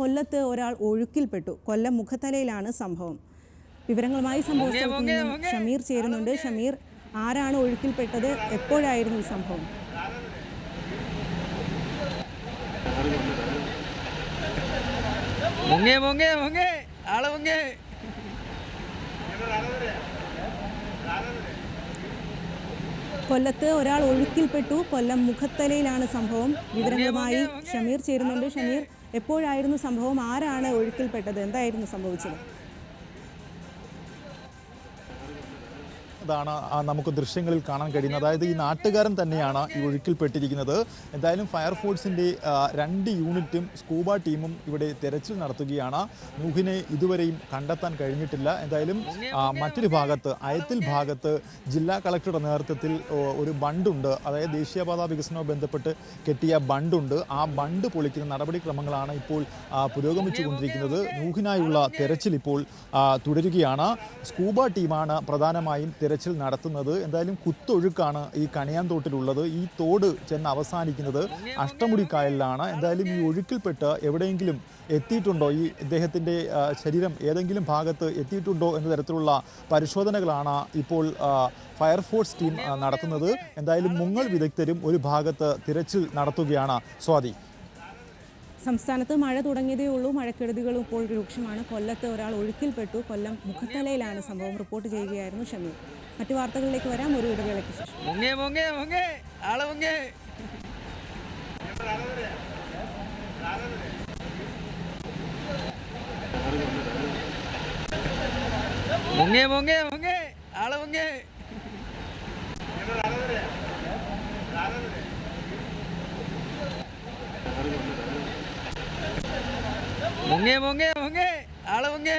കൊല്ലത്ത് ഒരാൾ ഒഴുക്കിൽപ്പെട്ടു. കൊല്ലം മുഖത്തലയിലാണ് സംഭവം. വിവരങ്ങളുമായി സംഭവിച്ചു ഷമീർ ചേരുന്നുണ്ട്. ഷമീർ ആരാണ് ഒഴുക്കിൽപ്പെട്ടത്? എപ്പോഴായിരുന്നു ഈ സംഭവം? മുങ്ങേ മുങ്ങേ മുങ്ങേ. ആളെ മുങ്ങേ. കൊല്ലത്ത് ഒരാൾ ഒഴുക്കിൽപ്പെട്ടു. കൊല്ലം മുഖത്തലയിലാണ് സംഭവം. വിവരങ്ങളുമായി ഷമീർ ചേരുന്നുണ്ട്. ഷമീർ എപ്പോഴായിരുന്നു സംഭവം? ആരാണ് ഒഴുക്കിൽപ്പെട്ടത്? എന്തായിരുന്നു സംഭവിച്ചത്? ആ നമുക്ക് ദൃശ്യങ്ങളിൽ കാണാൻ കഴിയുന്നത്. അതായത് ഈ നാട്ടുകാരൻ തന്നെയാണ് ഈ ഒഴുക്കിൽപ്പെട്ടിരിക്കുന്നത്. എന്തായാലും ഫയർഫോഴ്സിന്റെ രണ്ട് യൂണിറ്റും സ്കൂബ ടീമും ഇവിടെ തെരച്ചിൽ നടത്തുകയാണ്. നൂഹിനെ ഇതുവരെയും കണ്ടെത്താൻ കഴിഞ്ഞിട്ടില്ല. എന്തായാലും മറ്റൊരു ഭാഗത്ത് അയത്തിൽ ഭാഗത്ത് ജില്ലാ കളക്ടറുടെ നേതൃത്വത്തിൽ ഒരു ബണ്ടുണ്ട്. അതായത് ദേശീയപാത വികസനവുമായി ബന്ധപ്പെട്ട് കെട്ടിയ ബണ്ടുണ്ട്. ആ ബണ്ട് പൊളിക്കുന്ന നടപടിക്രമങ്ങളാണ് ഇപ്പോൾ പുരോഗമിച്ചു പുരോഗമിച്ചുകൊണ്ടിരിക്കുന്നത്. നൂഹിനായുള്ള തെരച്ചിൽ ഇപ്പോൾ തുടരുകയാണ്. സ്കൂബ ടീമാണ് പ്രധാനമായും തെരച്ചിൽ നടത്തുന്നത്. എന്തായാലും കുത്തൊഴുക്കാണ് ഈ കണിയാന്തോട്ടിലുള്ളത്. ഈ തോട് ചെന്ന് അവസാനിക്കുന്നത് അഷ്ടമുടി കായലിലാണ് എന്തായാലും ഈ ഒഴുക്കിൽപ്പെട്ട് എവിടെയെങ്കിലും എത്തിയിട്ടുണ്ടോ? ഈ ഇദ്ദേഹത്തിന്റെ ശരീരം ഏതെങ്കിലും ഭാഗത്ത് എത്തിയിട്ടുണ്ടോ എന്ന തരത്തിലുള്ള പരിശോധനകളാണ് ഇപ്പോൾ ഫയർഫോഴ്സ് ടീം നടത്തുന്നത്. എന്തായാലും മുങ്ങൽ വിദഗ്ധരും ഒരു ഭാഗത്ത് തിരച്ചിൽ നടത്തുകയാണ്. സ്വാതി. സംസ്ഥാനത്ത് മഴ തുടങ്ങിയതേ ഉള്ളൂ. മഴക്കെടുതികളും ഇപ്പോൾ രൂക്ഷമാണ്. കൊല്ലത്ത് ഒരാൾ ഒഴുക്കിൽപ്പെട്ടു. കൊല്ലം മുഖത്തലയിലാണ് സംഭവം. റിപ്പോർട്ട് ചെയ്യുകയായിരുന്നു ഷമീർ. മറ്റു വാർത്തകളിലേക്ക് വരാം. ഒരു ഇടവേളയ്ക്ക് ശേഷം. മുങ്ങേ മുങ്ങേ മുങ്ങേ മുങ്ങേ മുങ്ങേ. ആളെ മുങ്ങേ.